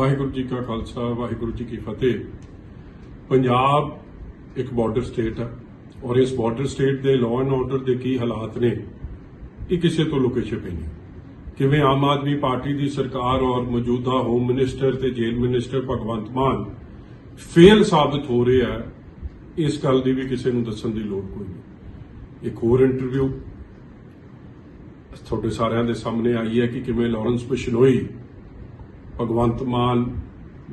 ਵਾਹਿਗੁਰੂ ਜੀ ਕਾ ਖਾਲਸਾ, ਵਾਹਿਗੁਰੂ ਜੀ ਕੀ ਫਤਿਹ। ਪੰਜਾਬ ਇੱਕ border state ਹੈ ਔਰ ਇਸ ਬਾਰਡਰ ਸਟੇਟ ਦੇ ਲਾਅ ਐਂਡ ਆਰਡਰ ਦੇ ਕੀ ਹਾਲਾਤ ਨੇ, ਇਹ ਕਿਸੇ ਤੋਂ ਲੁਕੇ ਛਿਪੇ ਨਹੀਂ। ਕਿਵੇਂ ਆਮ ਆਦਮੀ ਪਾਰਟੀ ਦੀ ਸਰਕਾਰ ਔਰ ਮੌਜੂਦਾ ਹੋਮ ਮਿਨਿਸਟਰ ਤੇ ਜੇਲ੍ਹ ਮਿਨਿਸਟਰ ਭਗਵੰਤ ਮਾਨ ਫੇਲ ਸਾਬਤ ਹੋ ਰਿਹਾ ਹੈ, ਇਸ ਗੱਲ ਦੀ ਵੀ ਕਿਸੇ ਨੂੰ ਦੱਸਣ ਦੀ ਲੋੜ ਕੋਈ ਨਹੀਂ। ਇੱਕ ਹੋਰ ਇੰਟਰਵਿਊ ਤੁਹਾਡੇ ਸਾਰਿਆਂ ਦੇ ਸਾਹਮਣੇ ਆਈ ਹੈ ਕਿ ਕਿਵੇਂ ਲਾਰੈਂਸ ਬਿਸ਼ਨੋਈ ਭਗਵੰਤ ਮਾਨ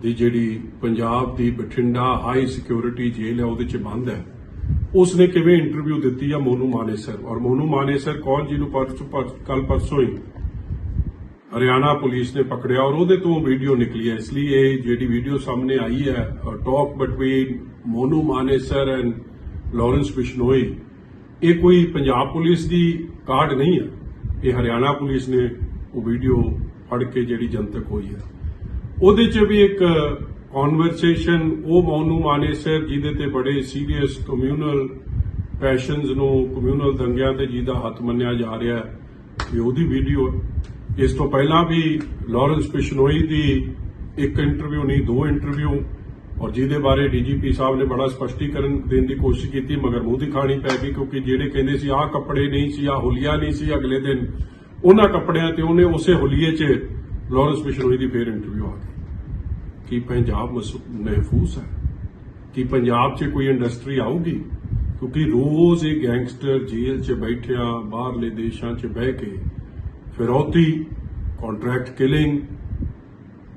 ਦੀ ਜਿਹੜੀ ਪੰਜਾਬ ਦੀ ਬਠਿੰਡਾ ਹਾਈ ਸਿਕਿਉਰਿਟੀ ਜੇਲ੍ਹ ਹੈ, ਉਹਦੇ ਚ ਬੰਦ ਹੈ। ਉਸਨੇ ਕਿਵੇਂ ਇੰਟਰਵਿਊ ਦਿੱਤੀ ਆ ਮੋਨੂ ਮਾਨੇਸਰ? ਔਰ ਮੋਨੂ ਮਾਨੇਸਰ ਕੌਣ ਜਿਹਨੂੰ ਪਰਸੋਂ ਕੱਲ ਪਰਸੋਂ ਹੀ ਹਰਿਆਣਾ ਪੁਲਿਸ ਨੇ ਪਕੜਿਆ ਔਰ ਉਹਦੇ ਤੋਂ ਵੀਡੀਓ ਨਿਕਲੀ ਹੈ। ਇਸ ਲਈ ਇਹ ਜਿਹੜੀ ਵੀਡੀਓ ਸਾਹਮਣੇ ਆਈ ਹੈ talk between Monu Manesar and Lawrence Bishnoi ਇਹ ਕੋਈ ਪੰਜਾਬ ਪੁਲਿਸ ਦੀ ਕਾਰਡ ਨਹੀਂ ਹੈ। ਇਹ ਹਰਿਆਣਾ ਪੁਲਿਸ ਨੇ ਉਹ ਵੀਡੀਓ ਫੜ ਕੇ ਜਿਹੜੀ ਜਨਤਕ ਹੋਈ ਹੈ। ਉਹਦੇ 'ਚ ਵੀ ਇੱਕ ਕਨਵਰਸੇਸ਼ਨ ਉਹ ਮੋਨੂ ਮਾਨੇਸਰ ਜਿਹਦੇ ਤੇ ਬੜੇ ਸੀਰੀਅਸ ਕਮਿਊਨਲ ਪੈਸ਼ਨਸ ਨੂੰ ਕਮਿਊਨਲ ਦੰਗਿਆਂ ਤੇ ਜਿਹਦਾ ਹੱਥ ਮੰਨਿਆ ਜਾ ਰਿਹਾ ਹੈ ਇਹ ਉਹਦੀ ਵੀਡੀਓ ਇਸ ਤੋਂ ਪਹਿਲਾਂ ਵੀ ਲਾਰੈਂਸ ਬਿਸ਼ਨੋਈ ਦੀ ਇੱਕ ਇੰਟਰਵਿਊ ਨਹੀਂ, ਦੋ ਇੰਟਰਵਿਊ ਔਰ ਜਿਹਦੇ ਬਾਰੇ ਡੀਜੀਪੀ ਸਾਹਿਬ ਨੇ ਬੜਾ ਸਪਸ਼ਟੀਕਰਨ ਦੇਣ ਦੀ ਕੋਸ਼ਿਸ਼ ਕੀਤੀ, ਮਗਰ ਮੂੰਹ ਦੀ ਖਾਣੀ ਪੈ ਗਈ, ਕਿਉਂਕਿ ਜਿਹੜੇ ਕਹਿੰਦੇ ਸੀ ਆਹ ਕੱਪੜੇ ਨਹੀਂ ਸੀ, ਆਹ ਹੁਲੀਆ ਨਹੀਂ ਸੀ ਅਗਲੇ ਦਿਨ, ਉਹਨਾਂ ਕੱਪੜਿਆਂ ਤੇ ਉਹਨੇ ਉਸੇ ਹੁਲੀਏ 'ਚ ਲਾਰੈਂਸ ਬਿਸ਼ਨੋਈ ਦੀ ਫੇਰ ਇੰਟਰਵਿਊ ਆ ਗਈ। ਕਿ ਪੰਜਾਬ ਮਸ- ਮਹਿਫੂਜ਼ ਹੈ? ਕਿ ਪੰਜਾਬ 'ਚ ਕੋਈ ਇੰਡਸਟਰੀ ਆਊਗੀ? ਕਿਉਂਕਿ ਰੋਜ਼ ਇਹ ਗੈਂਗਸਟਰ ਜੇਲ੍ਹ 'ਚ ਬੈਠਿਆ, ਬਾਹਰਲੇ ਦੇਸ਼ਾਂ 'ਚ ਬਹਿ ਕੇ ਫਿਰੌਤੀ ਕੰਟਰੈਕਟ ਕਿਲਿੰਗ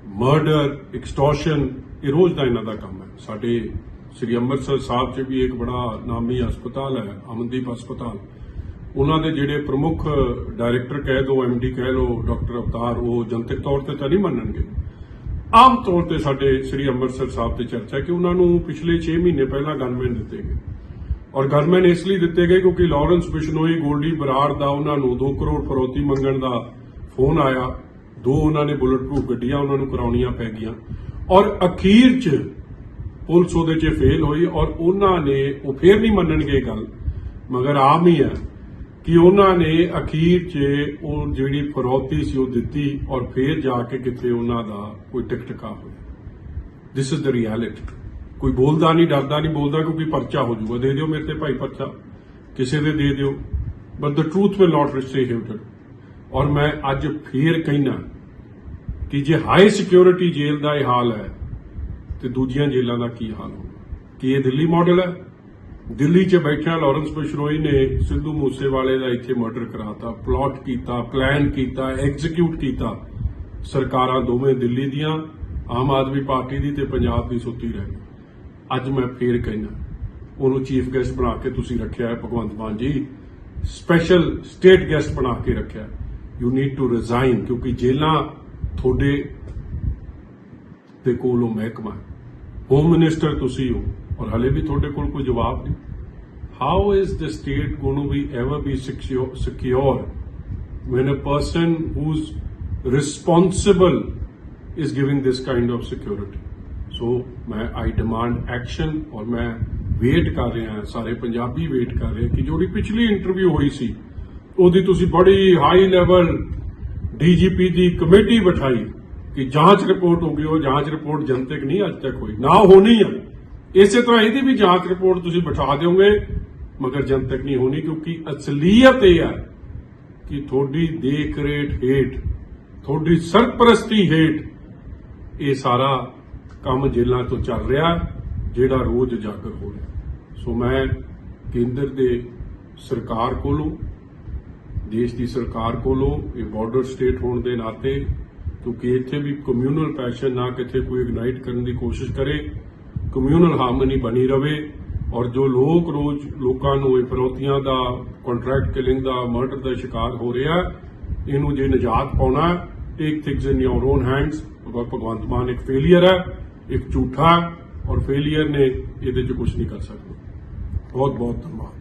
ਮਰਡਰ ਐਕਸਟੋਰਸ਼ਨ ਇਹ ਰੋਜ਼ ਦਾ ਇਹਨਾਂ ਦਾ ਕੰਮ ਹੈ। ਸਾਡੇ ਸ੍ਰੀ ਅੰਮ੍ਰਿਤਸਰ ਸਾਹਿਬ 'ਚ ਵੀ ਇੱਕ ਬੜਾ ਨਾਮੀ ਹਸਪਤਾਲ ਹੈ, ਅਮਨਦੀਪ ਹਸਪਤਾਲ। ਉਹਨਾਂ ਦੇ ਜਿਹੜੇ ਪ੍ਰਮੁੱਖ ਡਾਇਰੈਕਟਰ ਕਹਿ ਦੋ ਐਮਡੀ ਕਹਿ ਲੋ ਡਾਕਟਰ ਅਵਤਾਰ, ਉਹ ਜਨਤਕ ਤੌਰ ਤੇ ਤਾਂ ਨਹੀਂ ਮੰਨਣਗੇ। ਆਮ ਤੌਰ ਤੇ ਸਾਡੇ ਸ੍ਰੀ ਅੰਮ੍ਰਿਤਸਰ ਸਾਹਿਬ ਤੇ ਚਰਚਾ ਕਿ ਉਹਨਾਂ ਨੂੰ ਪਿਛਲੇ 6 ਮਹੀਨੇ ਪਹਿਲਾਂ ਗਨਮੈਨ ਦਿੱਤੇ ਗਏ। ਔਰ ਗਨਮੈਨ ਇਸ ਲਈ ਦਿੱਤੇ ਗਏ ਕਿਉਂਕਿ ਲਾਰੈਂਸ ਬਿਸ਼ਨੋਈ, ਗੋਲਡੀ ਬਰਾੜ ਦਾ ਉਹਨਾਂ ਨੂੰ 2 ਕਰੋੜ ਫਰੋਤੀ ਮੰਗਣ ਦਾ ਫੋਨ ਆਇਆ। ਦੋ ਉਹਨਾਂ ਨੇ ਬੁਲਟ ਪ੍ਰੂਫ ਗੱਡੀਆਂ ਉਹਨਾਂ ਨੂੰ ਕਰਾਉਣੀਆਂ ਪੈ ਗਈਆਂ। ਔਰ ਅਖੀਰ 'ਚ ਪੁਲਿਸ ਉਹਦੇ 'ਚ ਫੇਲ ਹੋਈ ਔਰ ਉਹਨਾਂ ਨੇ ਉਹ ਫੇਰ ਨਹੀਂ ਮੰਨਣਗੇ ਗੱਲ। ਮਗਰ ਆਮ ਹੀ ਹੈ ਕਿ ਉਹਨਾਂ ਨੇ ਅਖੀਰ 'ਚ ਉਹ ਜਿਹੜੀ ਫਰੋਤੀ ਸੀ ਉਹ ਦਿੱਤੀ ਔਰ ਫੇਰ ਜਾ ਕੇ ਕਿਤੇ ਉਹਨਾਂ ਦਾ ਕੋਈ ਟਿਕਟਕਾ ਹੋਇਆ। ਦਿਸ ਇਜ਼ ਦ ਰਿਐਲਿਟੀ ਕੋਈ ਬੋਲਦਾ ਨਹੀਂ, ਡਰਦਾ ਨਹੀਂ, ਬੋਲਦਾ ਕਿਉਂਕਿ ਪਰਚਾ ਹੋ ਜਾਊਗਾ। ਦੇ ਦਿਓ ਮੇਰੇ ਤੇ ਭਾਈ ਪਰਚਾ। ਕਿਸੇ ਦੇ ਦੇ ਦਿਓ। But the truth will not retreat ਔਰ ਮੈਂ ਅੱਜ ਫੇਰ ਕਹਿਣਾ ਕਿ ਜੇ ਹਾਈ ਸਿਕਿਉਰਿਟੀ ਜੇਲ੍ਹ ਦਾ ਇਹ ਹਾਲ ਹੈ, ਤੇ ਦੂਜੀਆਂ ਜੇਲ੍ਹਾਂ ਦਾ ਕੀ ਹਾਲ ਹੋਊਗਾ? ਕੀ ਇਹ ਦਿੱਲੀ ਮਾਡਲ ਹੈ? ਦਿੱਲੀ 'ਚ ਬੈਠਿਆ ਲਾਰੈਂਸ ਬਿਸ਼ਨੋਈ ਨੇ ਸਿੱਧੂ ਮੂਸੇਵਾਲੇ ਦਾ ਇੱਥੇ ਮਰਡਰ ਕਰਾਤਾ, ਪਲਾਟ ਕੀਤਾ, ਪਲਾਨ ਕੀਤਾ ਐਗਜ਼ੀਕਿਊਟ ਕੀਤਾ। ਸਰਕਾਰਾਂ ਦੋਵੇਂ ਦਿੱਲੀ ਦੀਆਂ, ਆਮ ਆਦਮੀ ਪਾਰਟੀ ਦੀ ਤੇ ਪੰਜਾਬ ਦੀ ਸੁੱਤੀ ਰਹਿ ਗਈ। ਅੱਜ ਮੈਂ ਫੇਰ ਕਹਿਣਾ, ਉਹਨੂੰ ਚੀਫ ਗੈਸਟ ਬਣਾ ਕੇ ਤੁਸੀਂ ਰੱਖਿਆ ਹੈ, ਭਗਵੰਤ ਮਾਨ ਜੀ। ਸਪੈਸ਼ਲ ਸਟੇਟ ਗੈਸਟ ਬਣਾ ਕੇ ਰੱਖਿਆ ਯੂ ਨੀਡ ਟੂ ਰਿਜ਼ਾਈਨ ਕਿਉਂਕਿ ਜੇਲਾਂ ਤੁਹਾਡੇ ਦੇ ਕੋਲ ਉਹ ਮਹਿਕਮਾ ਹੋਮ ਮਿਨਿਸਟਰ ਤੁਸੀਂ ਹੋ ਔਰ ਹਲੇ ਵੀ ਤੁਹਾਡੇ ਕੋਲ ਕੋਈ ਜਵਾਬ ਨਹੀਂ। How is the state going to be ever be secure when a person who's responsible is giving this kind of security? So ਮੈਂ ਆਈ ਡਿਮਾਂਡ ਐਕਸ਼ਨ ਔਰ ਮੈਂ ਵੇਟ ਕਰ ਰਿਹਾ ਹਾਂ ਸਾਰੇ ਪੰਜਾਬੀ ਵੇਟ ਕਰ ਰਹੇ ਕਿ ਜਿਹੜੀ ਪਿਛਲੀ ਇੰਟਰਵਿਊ ਹੋਈ ਸੀ ਉਹਦੀ ਤੁਸੀਂ ਬੜੀ ਹਾਈ ਲੈਵਲ ਡੀਜੀਪੀ ਦੀ ਕਮੇਟੀ ਬਿਠਾਈ ਕਿ ਜਾਂਚ ਰਿਪੋਰਟ ਹੋਗੀ ਉਹ ਜਾਂਚ ਰਿਪੋਰਟ ਜਨਤਕ ਨਹੀਂ ਅੱਜ ਤੱਕ ਹੋਈ ਨਾ ਹੋਣੀ ਹੈ ਇਸੇ ਤਰ੍ਹਾਂ ਇਹਦੀ ਵੀ ਜਾਂਚ ਰਿਪੋਰਟ ਤੁਸੀਂ ਬਿਠਾ ਦਿਓਗੇ, ਮਗਰ ਜਨਤਕ ਨਹੀਂ ਹੋਣੀ, ਕਿਉਂਕਿ ਅਸਲੀਅਤ ਇਹ ਹੈ ਕਿ ਤੁਹਾਡੀ ਦੇਖ ਰੇਟ ਹੇਠ, ਤੁਹਾਡੀ ਸਰਪ੍ਰਸਤੀ ਹੇਠ ਇਹ ਸਾਰਾ ਕੰਮ ਜੇਲਾਂ ਤੋਂ ਚੱਲ ਰਿਹਾ, ਜਿਹੜਾ ਰੋਜ਼ ਉਜਾਗਰ ਹੋ ਰਿਹਾ। ਸੋ ਮੈਂ ਕੇਂਦਰ ਦੇ ਸਰਕਾਰ ਕੋਲੋਂ, ਦੇਸ਼ ਦੀ ਸਰਕਾਰ ਕੋਲੋਂ ਇਹ ਬਾਰਡਰ ਸਟੇਟ ਹੋਣ ਦੇ ਨਾਤੇ, ਕਿਉਂਕਿ ਇੱਥੇ ਵੀ ਕਮਿਊਨਲ ਪੈਸ਼ਨ ਨਾ ਕਿਤੇ ਕੋਈ ਇਗਨਾਈਟ ਕਰਨ ਦੀ ਕੋਸ਼ਿਸ਼ ਕਰੇ ਕਮਿਊਨਲ ਹਾਰਮਨੀ ਬਣੀ ਰਵੇ ਔਰ ਜੋ ਲੋਕ ਰੋਜ਼ ਲੋਕਾਂ ਨੂੰ ਇਹ ਫਰੋਤੀਆਂ ਦਾ ਕੰਟਰੈਕਟ ਕਿਲਿੰਗ ਦਾ ਮਰਡਰ ਦਾ ਸ਼ਿਕਾਰ ਹੋ ਰਿਹਾ, ਇਹਨੂੰ ਜੇ ਨਿਜਾਤ ਪਾਉਣਾ take things in your own hands Bhagwant Mann ਇੱਕ ਫੇਲਿਅਰ ਹੈ, ਇੱਕ ਝੂਠਾ ਹੈ ਔਰ ਫੇਲਿਅਰ ਨੇ ਇਹਦੇ 'ਚ ਕੁਝ ਨਹੀਂ ਕਰ ਸਕਦਾ। ਬਹੁਤ ਬਹੁਤ ਧੰਨਵਾਦ।